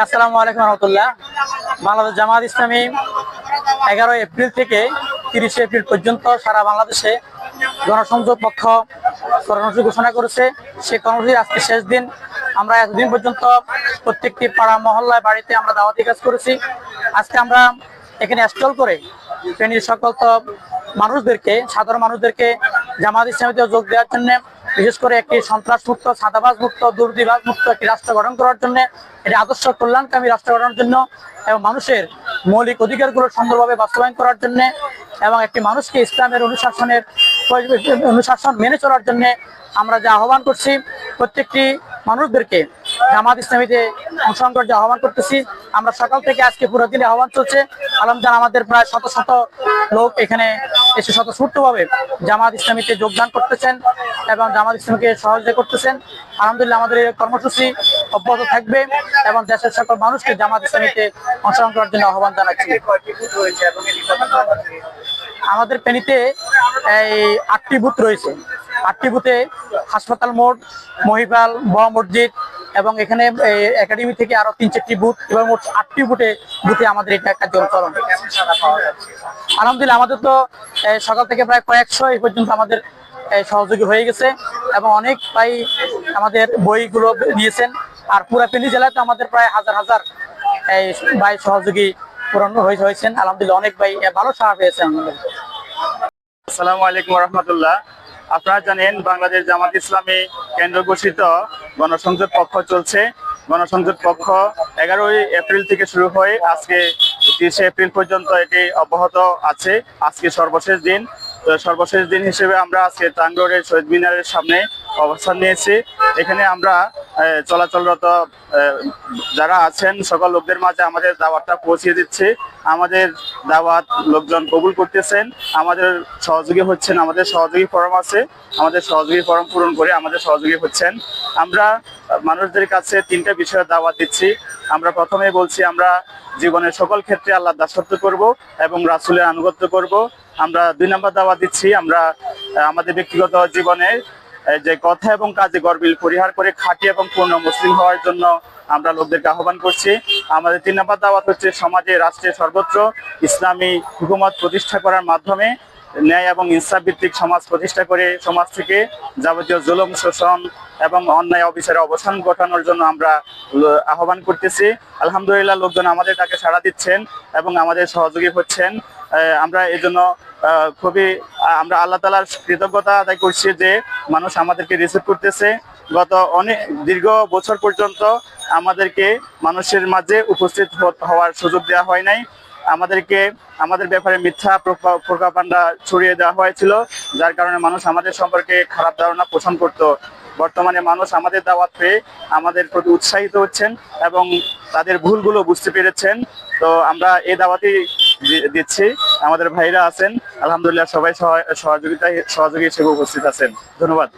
আসসালামু আলাইকুম রহমতুল্লাহ। বাংলাদেশ জামাত ইসলামী এগারো এপ্রিল থেকে তিরিশে এপ্রিল পর্যন্ত সারা বাংলাদেশে জনসংযোগ পক্ষ কর্মসূচি ঘোষণা করেছে। সেই কর্মসূচির আজকে শেষ দিন। আমরা এতদিন পর্যন্ত প্রত্যেকটি পাড়া, মহল্লায়, বাড়িতে আমরা দাওয়াতি কাজ করেছি। আজকে আমরা এখানে স্টল করে শ্রেণির সকল তো মানুষদেরকে, সাধারণ মানুষদেরকে জামাত ইসলামীতে যোগ দেওয়ার জন্য বিশেষ করে একটি সন্ত্রাস মুক্ত সাদাবাজ মুক্ত মুক্ত একটি রাষ্ট্র গঠন করার জন্য এটি আদর্শ কল্যাণকামী রাষ্ট্র গঠনের জন্য এবং মানুষের মৌলিক অধিকারগুলো সুন্দরভাবে বাস্তবায়ন করার জন্য এবং একটি মানুষকে ইসলামের অনুশাসনের অনুশাসন মেনে চলার জন্যে আমরা যে আহ্বান করছি, প্রত্যেকটি মানুষদেরকে জামাত ইসলামীতে অংশগ্রহণ করার যে আহ্বান করতেছি। আমরা সকাল থেকে আজকে পুরো দিনে আহ্বান চলছে। আলমজান আমাদের প্রায় শত শত লোক এখানে এসে ছোট্টভাবে জামাত ইসলামীতে যোগদান করতেছেন এবং জামাত ইসলামীকে সহযোগিতা করতেছেন। আলহামদুলিল্লাহ আমাদের এই কর্মসূচি অব্যাহত থাকবে এবং দেশের সকল মানুষকে জামাত ইসলামীতে অংশগ্রহণ করার জন্য আহ্বান জানাচ্ছি। আমাদের পেনিতে এই আটটি বুথ রয়েছে। আটটি বুথে হাসপাতাল মোড়, মহিপাল, বড় মসজিদ এবং এখানে একাডেমি থেকে আরও তিন চারটি বুথ এবং মোট আটটি বুথে বুথে আমাদের এটা কার্যক্রম চলন আলহামদুলিল্লাহ, আমাদের তো সকাল থেকে প্রায় কয়েকশো এই পর্যন্ত আমাদের সহযোগী হয়ে গেছে এবং অনেক প্রায় আমাদের বইগুলো নিয়েছেন। আর পুরা পেলি জেলায় তো আমাদের প্রায় হাজার হাজার এই ভাই সহযোগী পূরণ হয়ে- হয়েছেন। আলহামদুলিল্লাহ, অনেক ভাই ভালো সাড়া পেয়েছেন আমাদের। আসসালামু আলাইকুম রহমতুল্লাহ। আপনারা জানেন বাংলাদেশ জামাত ইসলামী কেন্দ্র ঘোষিত গণসংযোগ পক্ষ চলছে। গণসংযোগ পক্ষ এগারোই এপ্রিল থেকে শুরু হয়ে আজকে তিরিশে এপ্রিল পর্যন্ত এটি অব্যাহত আছে। আজকে সর্বশেষ দিন। সর্বশেষ দিন হিসেবে আমরা আজকে টাঙ্গরের শহীদ মিনারের সামনে অবস্থান নিয়েছি। এখানে আমরা চলাচলরত যারা আছেন সকল লোকদের মাঝে আমাদের দাওয়াতটা পৌঁছিয়ে দিচ্ছে। আমাদের দাওয়াত লোকজন কবুল করতেছেন। আমাদের সহযোগী হচ্ছেন, আমাদের সহযোগী ফরম আছে। আমাদের সহযোগী ফরম পূরণ করে আমাদের সহযোগী হচ্ছেন। আমরা মানুষদের কাছে তিনটা বিষয়ে দাওয়াত দিচ্ছি। আমরা প্রথমে বলছি, আমরা জীবনের সকল ক্ষেত্রে আল্লাহ দাসত্ব করব এবং রাসুলের আনুগত্য করব। আমরা দুই নম্বর দাওয়াত দিচ্ছি, আমরা আমাদের ব্যক্তিগত জীবনে যে কথা এবং কাজে গরবিল পরিহার করে খাঁটি এবং পূর্ণ মুসলিম হওয়ার জন্য আমরা লোকদেরকে আহ্বান করছি। আমাদের তিন নম্বর দাওয়াত হচ্ছে সমাজে রাষ্ট্রে সর্বত্র ইসলামী হুকুমত প্রতিষ্ঠা করার মাধ্যমে ন্যায় এবং ইনসাফ ভিত্তিক সমাজ প্রতিষ্ঠা করে সমাজ থেকে যাবতীয় জুলুম, শোষণ এবং অন্যায় অবিচারে অবসান ঘটানোর জন্য আমরা আহ্বান করতেছি। আলহামদুলিল্লাহ, লোকজন আমাদের তাকে সাড়া দিচ্ছেন এবং আমাদের সহযোগী হচ্ছেন। আমরা এই জন্য খুবই আমরা আল্লাহ তালার কৃতজ্ঞতা আদায় করছি যে মানুষ আমাদেরকে রিসিভ করতেছে। গত অনেক, দীর্ঘ বছর পর্যন্ত আমাদেরকে মানুষের মাঝে উপস্থিত হওয়ার সুযোগ দেওয়া হয় নাই। আমাদেরকে, আমাদের ব্যাপারে মিথ্যা প্রোপাগান্ডা ছড়িয়ে দেওয়া হয়েছিল, যার কারণে মানুষ আমাদের সম্পর্কে খারাপ ধারণা পোষণ করত। বর্তমানে মানুষ আমাদের দাওয়াত পেয়ে আমাদের প্রতি উৎসাহিত হচ্ছেন এবং তাদের ভুলগুলো বুঝতে পেরেছেন। তো আমরা এই দাওয়াতই দি- দিচ্ছি। আমাদের ভাইরা আছেন। আলহামদুলিল্লাহ সবাই সহায়- সহযোগিতায় সহযোগী হিসেবে উপস্থিত আছেন। ধন্যবাদ।